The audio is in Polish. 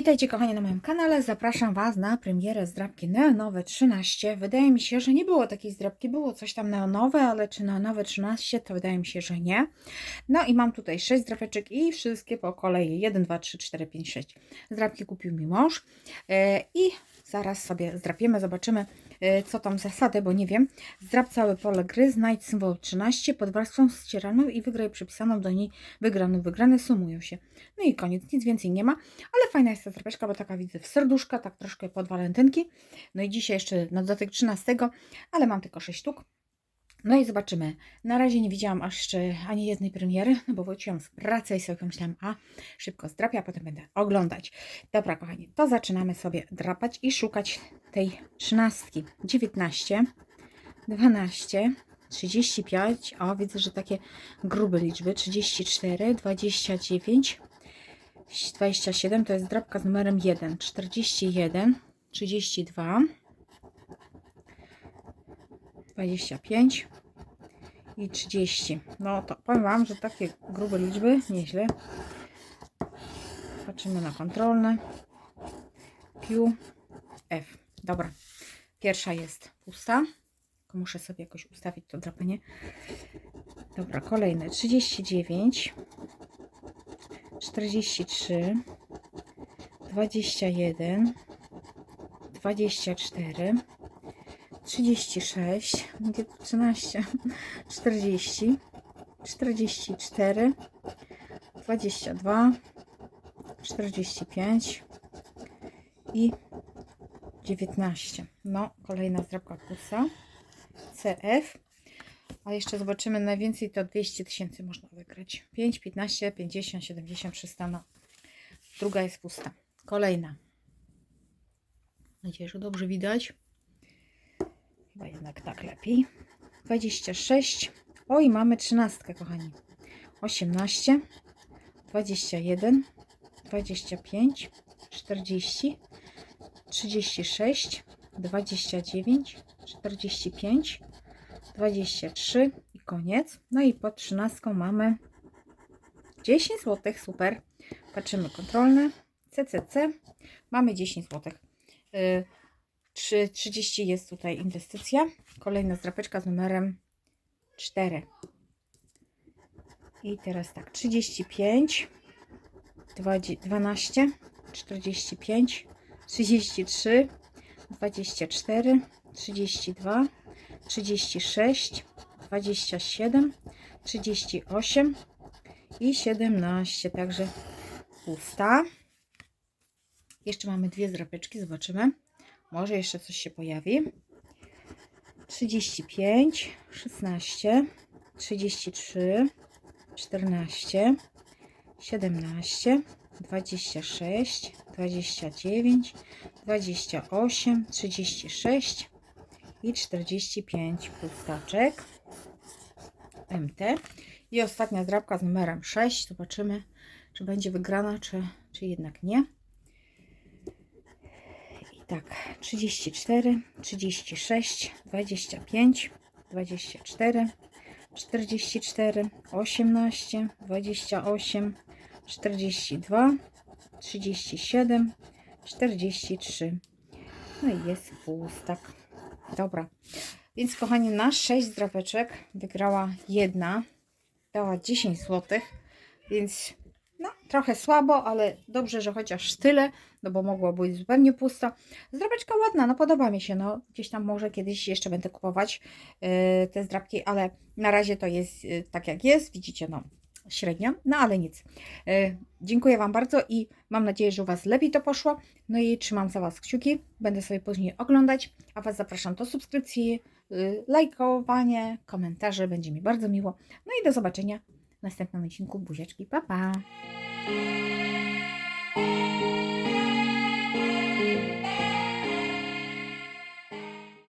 Witajcie kochani na moim kanale. Zapraszam Was na premierę zdrabki neonowe 13. Wydaje mi się, że nie było takiej zdrabki, było coś tam neonowe, ale czy neonowe 13 to wydaje mi się, że nie. No i mam tutaj 6 zdrapeczek i wszystkie po kolei 1, 2, 3, 4, 5, 6. Zdrabki kupił mi mąż e, i zaraz sobie zdrapiemy, zobaczymy e, co tam zasady, bo nie wiem. Zdrap całe pole gry, znajdź symbol 13 pod warstwą ścieraną i wygraj przypisaną do niej wygraną. Wygrane sumują się. No i koniec, nic więcej nie ma, ale fajna jest ta zdrapeczka, bo taka widzę w serduszka, tak troszkę pod walentynki. No i dzisiaj jeszcze na dodatek 13, ale mam tylko 6 sztuk. No i zobaczymy. Na razie nie widziałam aż jeszcze ani jednej premiery, no bo wróciłam z pracy i sobie pomyślałam, a szybko zdrapię, a potem będę oglądać. Dobra, kochani, to zaczynamy sobie drapać i szukać tej trzynastki. 19, 12, 35, o widzę, że takie grube liczby, 34, 29, 27 to jest drapka z numerem 1, 41, 32, 25 i 30. No to powiem Wam, że takie grube liczby, nieźle. Patrzymy na kontrolne. Q, F. Dobra. Pierwsza jest pusta. Muszę sobie jakoś ustawić to drapanie. Dobra, kolejne 39, 43, 21, 24, 36, gdzie tu 13, 40, 44, 22, 45 i 19. No, kolejna zdrabka kusa. CF. A jeszcze zobaczymy, najwięcej to 200 tysięcy można wygrać. 5, 15, 50, 70, 300. No. Druga jest pusta. Kolejna. Nadzieję, że dobrze widać. Chyba jednak tak lepiej. 26. Oj, mamy 13, kochani. 18, 21, 25, 40, 36, 29, 45, 23 i koniec. No i pod 13 mamy 10 zł, super. Patrzymy kontrolne. CCC. Mamy 10 zł. Yy, 3, 30 jest tutaj inwestycja. Kolejna zdrapeczka z numerem 4. I teraz tak, 35, 12, 45, 33, 24, 32, 36, 27, 38 i 17. Także pusta. Jeszcze mamy dwie zdrapeczki, zobaczymy. Może jeszcze coś się pojawi. 35, 16, 33, 14, 17, 26, 29, 28, 36 i 45 pustaczek MT. I ostatnia zdrabka z numerem 6. Zobaczymy, czy będzie wygrana, czy, czy jednak nie. I tak, 34, 36, 25, 24, 44, 18, 28, 42, 37, 43. No i jest pustak. Dobra. Więc kochani, na 6 zdrapeczek wygrała jedna. Dała 10 zł. Więc no, trochę słabo, ale dobrze, że chociaż tyle, no bo mogło być zupełnie pusto. Zdrapeczka ładna, no podoba mi się, no gdzieś tam może kiedyś jeszcze będę kupować yy, te zdrapki, ale na razie to jest yy, tak jak jest, widzicie, no średnio, no ale nic. Yy, dziękuję Wam bardzo i mam nadzieję, że u Was lepiej to poszło, no i trzymam za Was kciuki, będę sobie później oglądać, a Was zapraszam do subskrypcji, yy, lajkowanie, komentarze, będzie mi bardzo miło, no i do zobaczenia w następnym odcinku, buziaczki, pa pa!